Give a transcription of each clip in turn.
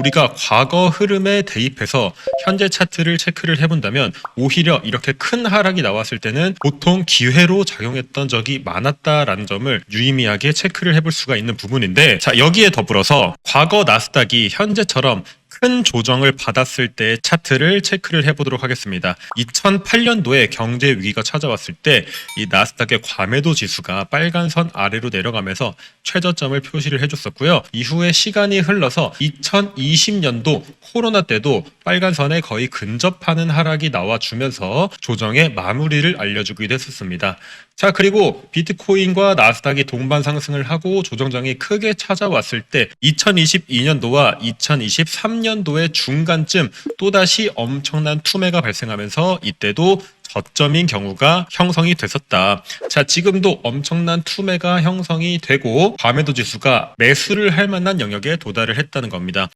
우리가 과거 흐름에 대입해서 현재 차트를 체크를 해본다면 오히려 이렇게 큰 하락이 나왔을 때는 보통 기회로 작용했던 적이 많았다라는 점을 유의미하게 체크를 해볼 수가 있는 부분인데 자 여기에 더불어서 과거 나스닥이 현재처럼 큰 조정을 받았을 때 차트를 체크를 해보도록 하겠습니다. 2008년도에 경제 위기가 찾아왔을 때 이 나스닥의 과매도 지수가 빨간 선 아래로 내려가면서 최저점을 표시를 해줬었고요. 이후에 시간이 흘러서 2020년도 코로나 때도 빨간 선에 거의 근접하는 하락이 나와주면서 조정의 마무리를 알려주기도 했었습니다. 자 그리고 비트코인과 나스닥이 동반 상승을 하고 조정장이 크게 찾아왔을 때 2022년도와 2023년도의 중간쯤 또다시 엄청난 투매가 발생하면서 이때도 저점인 경우가 형성이 됐었다. 자, 지금도 엄청난 투매가 형성이 되고 과매도 지수가 매수를 할 만한 영역에 도달을 했다는 겁니다.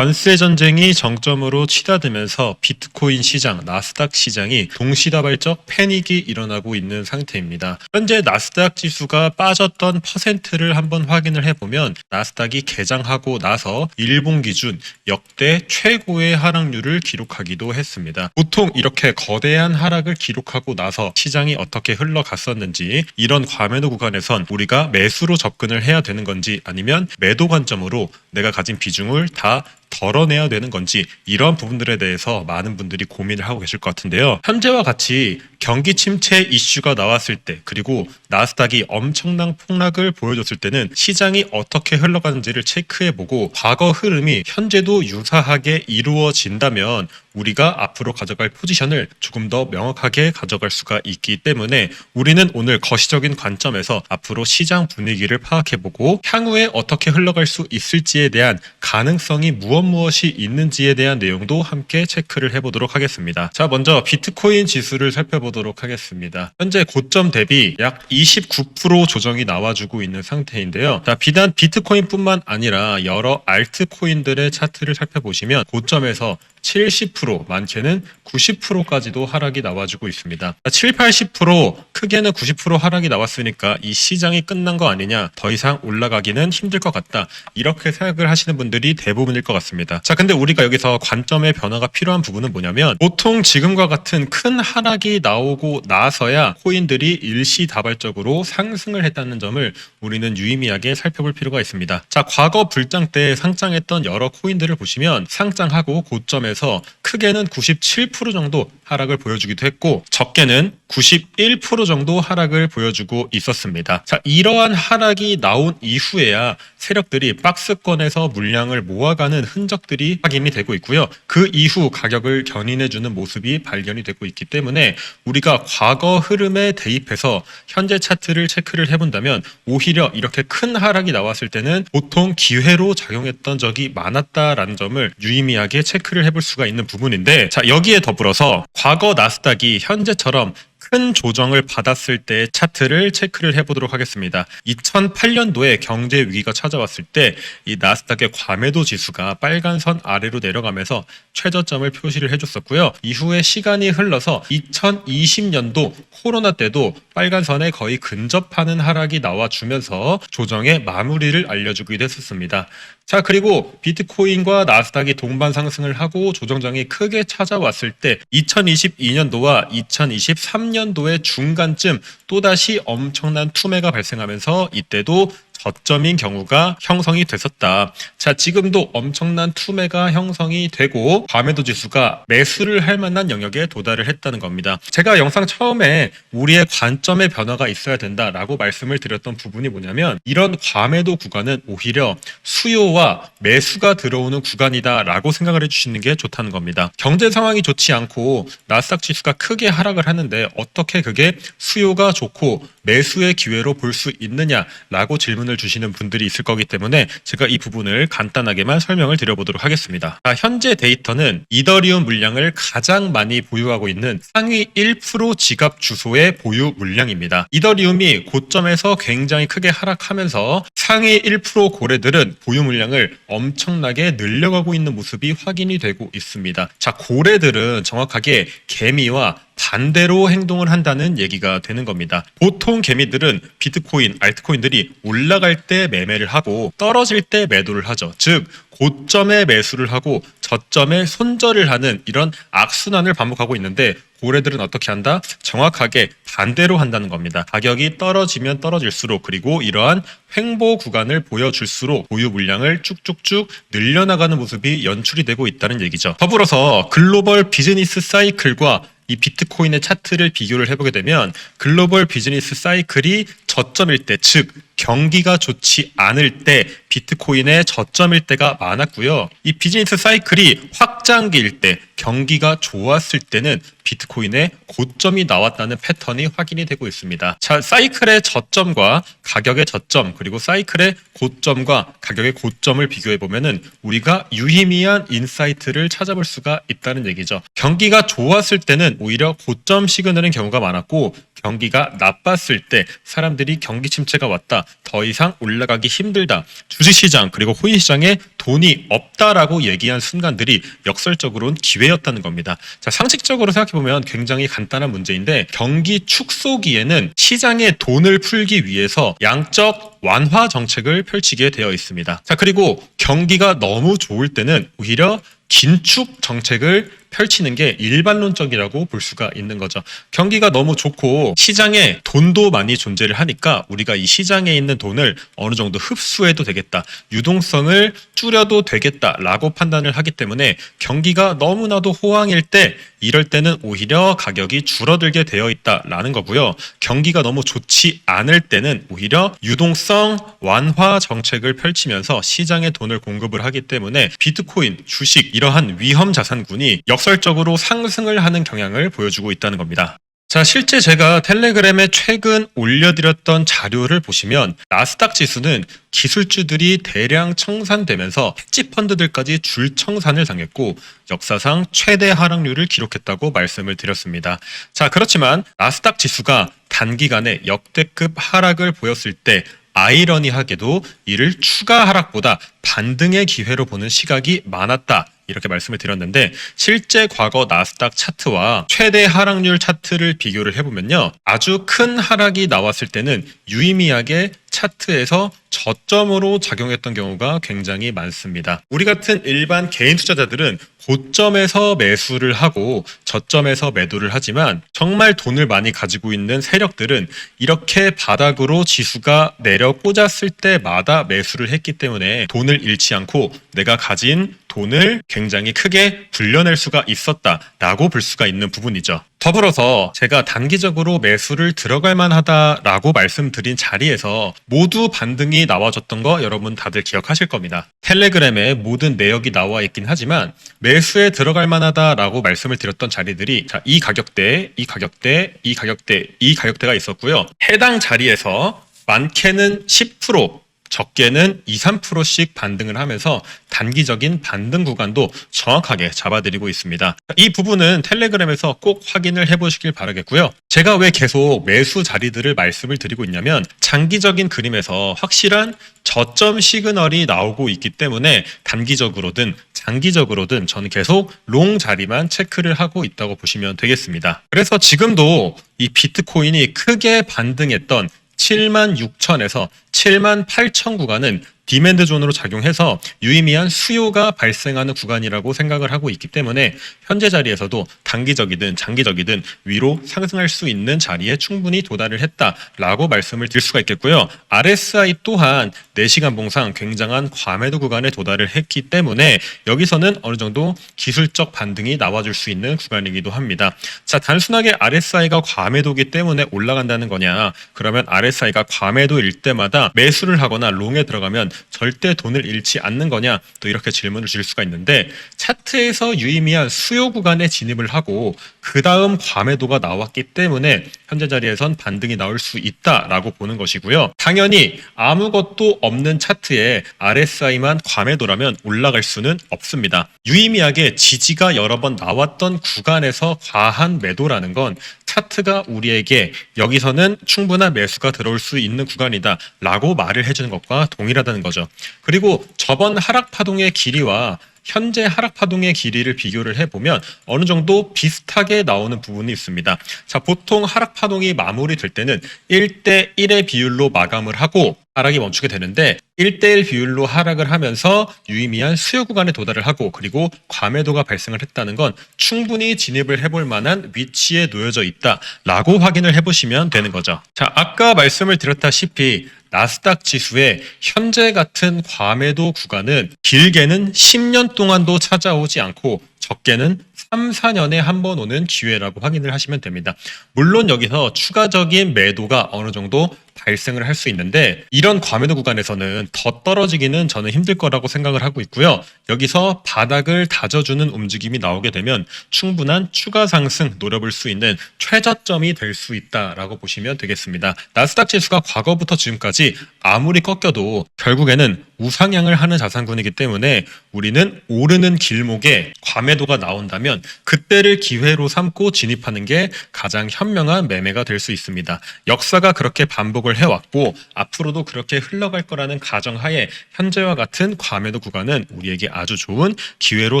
관세 전쟁이 정점으로 치닫으면서 비트코인 시장, 나스닥 시장이 동시다발적 패닉이 일어나고 있는 상태입니다. 현재 나스닥 지수가 빠졌던 퍼센트를 한번 확인을 해보면 나스닥이 개장하고 나서 일본 기준 역대 최고의 하락률을 기록하기도 했습니다. 보통 이렇게 거대한 하락을 기록하고 나서 시장이 어떻게 흘러갔었는지 이런 과매도 구간에선 우리가 매수로 접근을 해야 되는 건지 아니면 매도 관점으로 내가 가진 비중을 다 덜어내야 되는 건지 이런 부분들에 대해서 많은 분들이 고민을 하고 계실 것 같은데요. 현재와 같이 경기 침체 이슈가 나왔을 때 그리고 나스닥이 엄청난 폭락을 보여줬을 때는 시장이 어떻게 흘러가는지를 체크해보고 과거 흐름이 현재도 유사하게 이루어진다면 우리가 앞으로 가져갈 포지션을 조금 더 명확하게 가져갈 수가 있기 때문에 우리는 오늘 거시적인 관점에서 앞으로 시장 분위기를 파악해보고 향후에 어떻게 흘러갈 수 있을지에 대한 가능성이 무엇 무엇이 있는지에 대한 내용도 함께 체크를 해보도록 하겠습니다. 자, 먼저 비트코인 지수를 살펴보도록 하겠습니다. 현재 고점 대비 약 29% 조정이 나와주고 있는 상태인데요. 자, 비단 비트코인뿐만 아니라 여러 알트코인들의 차트를 살펴보시면 고점에서 70% 많게는 90%까지도 하락이 나와주고 있습니다. 7, 80% 크게는 90% 하락이 나왔으니까 이 시장이 끝난 거 아니냐 더 이상 올라가기는 힘들 것 같다 이렇게 생각을 하시는 분들이 대부분일 것 같습니다. 자 근데 우리가 여기서 관점의 변화가 필요한 부분은 뭐냐면 보통 지금과 같은 큰 하락이 나오고 나서야 코인들이 일시다발적으로 상승을 했다는 점을 우리는 유의미하게 살펴볼 필요가 있습니다. 자 과거 불장 때 상장했던 여러 코인들을 보시면 상장하고 고점에 에서 크게는 97% 정도 하락을 보여주기도 했고 적게는 91% 정도 하락을 보여주고 있었습니다. 자, 이러한 하락이 나온 이후에야 세력들이 박스권에서 물량을 모아가는 흔적들이 확인이 되고 있고요. 그 이후 가격을 견인해주는 모습이 발견이 되고 있기 때문에 우리가 과거 흐름에 대입해서 현재 차트를 체크를 해본다면 오히려 이렇게 큰 하락이 나왔을 때는 보통 기회로 작용했던 적이 많았다라는 점을 유의미하게 체크를 해볼 수가 있는 부분인데 자 여기에 더불어서 과거 나스닥이 현재처럼 큰 조정을 받았을 때 차트를 체크를 해보도록 하겠습니다. 2008년도에 경제 위기가 찾아왔을 때 이 나스닥의 과매도 지수가 빨간 선 아래로 내려가면서 최저점을 표시를 해줬었고요. 이후에 시간이 흘러서 2020년도 코로나 때도 빨간 선에 거의 근접하는 하락이 나와주면서 조정의 마무리를 알려주기도 했었습니다. 자 그리고 비트코인과 나스닥이 동반 상승을 하고 조정장이 크게 찾아왔을 때 2022년도와 2023년도의 중간쯤 또다시 엄청난 투매가 발생하면서 이때도 저점인 경우가 형성이 됐었다. 자, 지금도 엄청난 투매가 형성이 되고 과매도 지수가 매수를 할 만한 영역에 도달을 했다는 겁니다. 제가 영상 처음에 우리의 관점의 변화가 있어야 된다라고 말씀을 드렸던 부분이 뭐냐면 이런 과매도 구간은 오히려 수요와 매수가 들어오는 구간이다라고 생각을 해주시는 게 좋다는 겁니다. 경제 상황이 좋지 않고 나스닥 지수가 크게 하락을 하는데 어떻게 그게 수요가 좋고 매수의 기회로 볼 수 있느냐라고 질문을 주시는 분들이 있을 거기 때문에 제가 이 부분을 간단하게만 설명을 드려보도록 하겠습니다. 자, 현재 데이터는 이더리움 물량을 가장 많이 보유하고 있는 상위 1% 지갑 주소의 보유 물량입니다. 이더리움이 고점에서 굉장히 크게 하락하면서 상위 1% 고래들은 보유 물량을 엄청나게 늘려가고 있는 모습이 확인이 되고 있습니다. 자, 고래들은 정확하게 개미와 반대로 행동을 한다는 얘기가 되는 겁니다. 보통 개미들은 비트코인, 알트코인들이 올라갈 때 매매를 하고 떨어질 때 매도를 하죠. 즉 고점에 매수를 하고 저점에 손절을 하는 이런 악순환을 반복하고 있는데 고래들은 어떻게 한다? 정확하게 반대로 한다는 겁니다. 가격이 떨어지면 떨어질수록 그리고 이러한 횡보 구간을 보여줄수록 보유 물량을 쭉쭉쭉 늘려나가는 모습이 연출이 되고 있다는 얘기죠. 더불어서 글로벌 비즈니스 사이클과 이 비트코인의 차트를 비교를 해보게 되면 글로벌 비즈니스 사이클이 저점일 때, 즉 경기가 좋지 않을 때 비트코인의 저점일 때가 많았고요. 이 비즈니스 사이클이 확장기일 때, 경기가 좋았을 때는 비트코인의 고점이 나왔다는 패턴이 확인이 되고 있습니다. 자, 사이클의 저점과 가격의 저점, 그리고 사이클의 고점과 가격의 고점을 비교해 보면은 우리가 유의미한 인사이트를 찾아볼 수가 있다는 얘기죠. 경기가 좋았을 때는 오히려 고점 시그널인 경우가 많았고 경기가 나빴을 때 사람들이 경기 침체가 왔다. 더 이상 올라가기 힘들다. 주식시장 그리고 코인시장에 돈이 없다라고 얘기한 순간들이 역설적으로는 기회였다는 겁니다. 자, 상식적으로 생각해보면 굉장히 간단한 문제인데 경기 축소기에는 시장에 돈을 풀기 위해서 양적 완화 정책을 펼치게 되어 있습니다. 자, 그리고 경기가 너무 좋을 때는 오히려 긴축 정책을 펼치는 게 일반론적이라고 볼 수가 있는 거죠. 경기가 너무 좋고 시장에 돈도 많이 존재를 하니까 우리가 이 시장에 있는 돈을 어느 정도 흡수해도 되겠다. 유동성을 줄여도 되겠다라고 판단을 하기 때문에 경기가 너무나도 호황일 때 이럴 때는 오히려 가격이 줄어들게 되어 있다라는 거고요. 경기가 너무 좋지 않을 때는 오히려 유동성 완화 정책을 펼치면서 시장에 돈을 공급을 하기 때문에 비트코인, 주식 이러한 위험 자산군이 역설적으로 상승을 하는 경향을 보여주고 있다는 겁니다. 자, 실제 제가 텔레그램에 최근 올려드렸던 자료를 보시면 나스닥 지수는 기술주들이 대량 청산되면서 헤지 펀드들까지 줄 청산을 당했고 역사상 최대 하락률을 기록했다고 말씀을 드렸습니다. 자, 그렇지만 나스닥 지수가 단기간에 역대급 하락을 보였을 때 아이러니하게도 이를 추가 하락보다 반등의 기회로 보는 시각이 많았다. 이렇게 말씀을 드렸는데 실제 과거 나스닥 차트와 최대 하락률 차트를 비교를 해보면요. 아주 큰 하락이 나왔을 때는 유의미하게 차트에서 저점으로 작용했던 경우가 굉장히 많습니다. 우리 같은 일반 개인 투자자들은 고점에서 매수를 하고 저점에서 매도를 하지만 정말 돈을 많이 가지고 있는 세력들은 이렇게 바닥으로 지수가 내려 꽂았을 때마다 매수를 했기 때문에 돈을 잃지 않고 내가 가진 돈을 굉장히 크게 불려낼 수가 있었다라고 볼 수가 있는 부분이죠. 더불어서 제가 단기적으로 매수를 들어갈 만하다라고 말씀드린 자리에서 모두 반등이 나와줬던 거 여러분 다들 기억하실 겁니다. 텔레그램에 모든 내역이 나와 있긴 하지만 매수에 들어갈 만하다라고 말씀을 드렸던 자리들이 자, 이 가격대, 이 가격대, 이 가격대, 이 가격대가 있었고요. 해당 자리에서 많게는 10%, 적게는 2, 3%씩 반등을 하면서 단기적인 반등 구간도 정확하게 잡아드리고 있습니다. 이 부분은 텔레그램에서 꼭 확인을 해보시길 바라겠고요. 제가 왜 계속 매수 자리들을 말씀을 드리고 있냐면 장기적인 그림에서 확실한 저점 시그널이 나오고 있기 때문에 단기적으로든 장기적으로든 저는 계속 롱 자리만 체크를 하고 있다고 보시면 되겠습니다. 그래서 지금도 이 비트코인이 크게 반등했던 7만 6천에서 7만 8천 구간은 디맨드 존으로 작용해서 유의미한 수요가 발생하는 구간이라고 생각을 하고 있기 때문에 현재 자리에서도 단기적이든 장기적이든 위로 상승할 수 있는 자리에 충분히 도달을 했다라고 말씀을 드릴 수가 있겠고요. RSI 또한 4시간 봉상 굉장한 과매도 구간에 도달을 했기 때문에 여기서는 어느 정도 기술적 반등이 나와줄 수 있는 구간이기도 합니다. 자, 단순하게 RSI가 과매도기 때문에 올라간다는 거냐? 그러면 RSI가 과매도일 때마다 매수를 하거나 롱에 들어가면 절대 돈을 잃지 않는 거냐? 또 이렇게 질문을 주실 수가 있는데 차트에서 유의미한 수요 구간에 진입을 하고 그 다음 과매도가 나왔기 때문에 현재 자리에선 반등이 나올 수 있다라고 보는 것이고요. 당연히 아무것도 없는 차트에 RSI만 과매도라면 올라갈 수는 없습니다. 유의미하게 지지가 여러 번 나왔던 구간에서 과한 매도라는 건 차트가 우리에게 여기서는 충분한 매수가 들어올 수 있는 구간이다 라고 말을 해주는 것과 동일하다는 거죠. 그리고 저번 하락 파동의 길이와 현재 하락 파동의 길이를 비교를 해보면 어느 정도 비슷하게 나오는 부분이 있습니다. 자, 보통 하락 파동이 마무리될 때는 1대 1의 비율로 마감을 하고 하락이 멈추게 되는데 1대1 비율로 하락을 하면서 유의미한 수요 구간에 도달을 하고 그리고 과매도가 발생을 했다는 건 충분히 진입을 해볼 만한 위치에 놓여져 있다라고 확인을 해보시면 되는 거죠. 자, 아까 말씀을 드렸다시피 나스닥 지수의 현재 같은 과매도 구간은 길게는 10년 동안도 찾아오지 않고 적게는 3, 4년에 한 번 오는 기회라고 확인을 하시면 됩니다. 물론 여기서 추가적인 매도가 어느 정도 발생을 할 수 있는데 이런 과매도 구간에서는 더 떨어지기는 저는 힘들 거라고 생각을 하고 있고요. 여기서 바닥을 다져주는 움직임이 나오게 되면 충분한 추가 상승 노려볼 수 있는 최저점이 될 수 있다라고 보시면 되겠습니다. 나스닥 지수가 과거부터 지금까지 아무리 꺾여도 결국에는 우상향을 하는 자산군이기 때문에 우리는 오르는 길목에 과매도가 나온다면 그때를 기회로 삼고 진입하는 게 가장 현명한 매매가 될 수 있습니다. 역사가 그렇게 반복을 해왔고 앞으로도 그렇게 흘러갈 거라는 가정하에 현재와 같은 과매도 구간은 우리에게 아주 좋은 기회로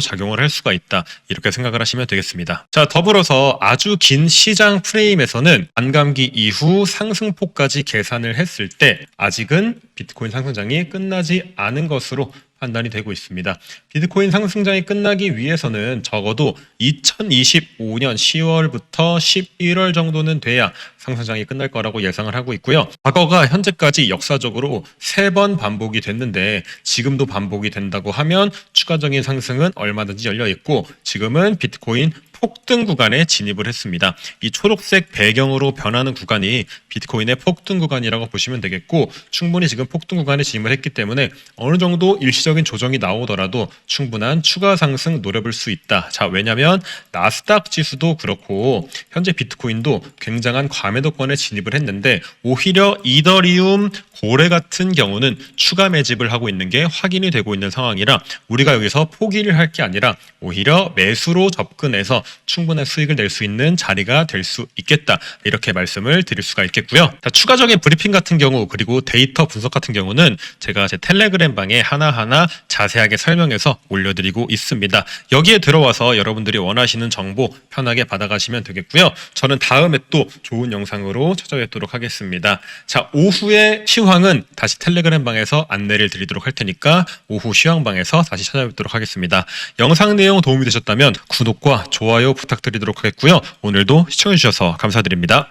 작용을 할 수가 있다. 이렇게 생각을 하시면 되겠습니다. 자, 더불어서 아주 긴 시장 프레임에서는 반감기 이후 상승폭까지 계산을 했을 때 아직은 비트코인 상승장이 끝나지 않은 것으로 판단이 되고 있습니다. 비트코인 상승장이 끝나기 위해서는 적어도 2025년 10월부터 11월 정도는 돼야 상승장이 끝날 거라고 예상을 하고 있고요. 과거가 현재까지 역사적으로 세 번 반복이 됐는데 지금도 반복이 된다고 하면 추가적인 상승은 얼마든지 열려 있고 지금은 비트코인 폭등 구간에 진입을 했습니다. 이 초록색 배경으로 변하는 구간이 비트코인의 폭등 구간이라고 보시면 되겠고 충분히 지금 폭등 구간에 진입을 했기 때문에 어느 정도 일시적인 조정이 나오더라도 충분한 추가 상승 노려볼 수 있다. 자, 왜냐면 나스닥 지수도 그렇고 현재 비트코인도 굉장한 과매도권에 진입을 했는데 오히려 이더리움 고래 같은 경우는 추가 매집을 하고 있는 게 확인이 되고 있는 상황이라 우리가 여기서 포기를 할 게 아니라 오히려 매수로 접근해서 충분한 수익을 낼 수 있는 자리가 될 수 있겠다 이렇게 말씀을 드릴 수가 있겠고요. 자, 추가적인 브리핑 같은 경우 그리고 데이터 분석 같은 경우는 제가 제 텔레그램 방에 하나하나 자세하게 설명해서 올려드리고 있습니다. 여기에 들어와서 여러분들이 원하시는 정보 편하게 받아가시면 되겠고요. 저는 다음에 또 좋은 영상으로 찾아뵙도록 하겠습니다. 자, 오후에 시황은 다시 텔레그램 방에서 안내를 드리도록 할 테니까 오후 시황 방에서 다시 찾아뵙도록 하겠습니다. 영상 내용 도움이 되셨다면 구독과 좋아요 부탁드리도록 하겠고요. 오늘도 시청해주셔서 감사드립니다.